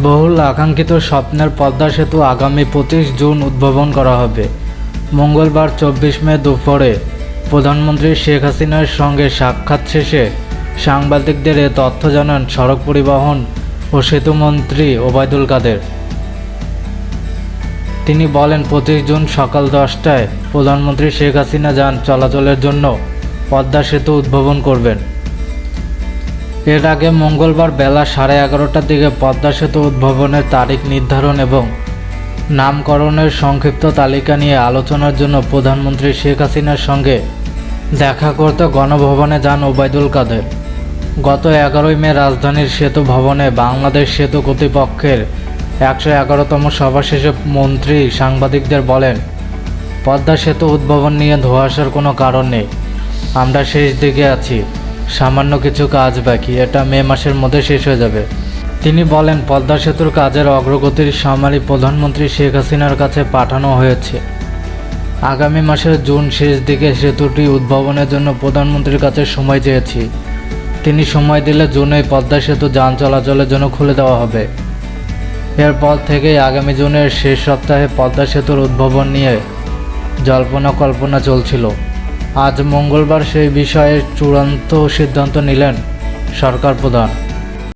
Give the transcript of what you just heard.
বহুল আকাঙ্ক্ষিত স্বপ্নের পদ্মা সেতু আগামী পঁচিশ জুন উদ্ভাবন করা হবে। মঙ্গলবার চব্বিশ মে দুপুরে প্রধানমন্ত্রী শেখ হাসিনার সঙ্গে সাক্ষাৎ শেষে সাংবাদিকদের এ তথ্য জানান সড়ক পরিবহন ও সেতুমন্ত্রী ওবায়দুল কাদের। তিনি বলেন, পঁচিশ জুন সকাল দশটায় প্রধানমন্ত্রী শেখ হাসিনা যান চলাচলের জন্য পদ্মা সেতু উদ্ভাবন করবেন। এর আগে মঙ্গলবার বেলা সাড়ে এগারোটার দিকে পদ্মা সেতু উদ্ভাবনের তারিখ নির্ধারণ এবং নামকরণের সংক্ষিপ্ত তালিকা নিয়ে আলোচনার জন্য প্রধানমন্ত্রী শেখ হাসিনার সঙ্গে দেখা করতে গণভবনে যান ওবায়দুল কাদের। গত এগারোই মে রাজধানীর সেতু ভবনে বাংলাদেশ সেতু কর্তৃপক্ষের একশো এগারোতম সভা শেষে মন্ত্রী সাংবাদিকদের বলেন, পদ্মা সেতু উদ্ভাবন নিয়ে ধোয়াশার কোনো কারণ নেই। আমরা শেষ দিকে আছি। সামান্য কিছু কাজ বাকি, এটা মে মাসের মধ্যে শেষ হয়ে যাবে। তিনি বলেন, পদ্মা সেতুর কাজের অগ্রগতির সামারি প্রধানমন্ত্রী শেখ হাসিনার কাছে পাঠানো হয়েছে। আগামী মাসের জুন শেষ দিকে সেতুটি উদ্ভাবনের জন্য প্রধানমন্ত্রীর কাছে সময় চেয়েছি। তিনি সময় দিলে জুনে পদ্মা সেতু যান চলাচলের জন্য খুলে দেওয়া হবে। এরপর থেকেই আগামী জুনের শেষ সপ্তাহে পদ্মা সেতুর উদ্ভাবন নিয়ে জল্পনা কল্পনা চলছিল। আজ মঙ্গলবার সেই বিষয়ে চূড়ান্ত সিদ্ধান্ত নিলেন সরকার প্রধান।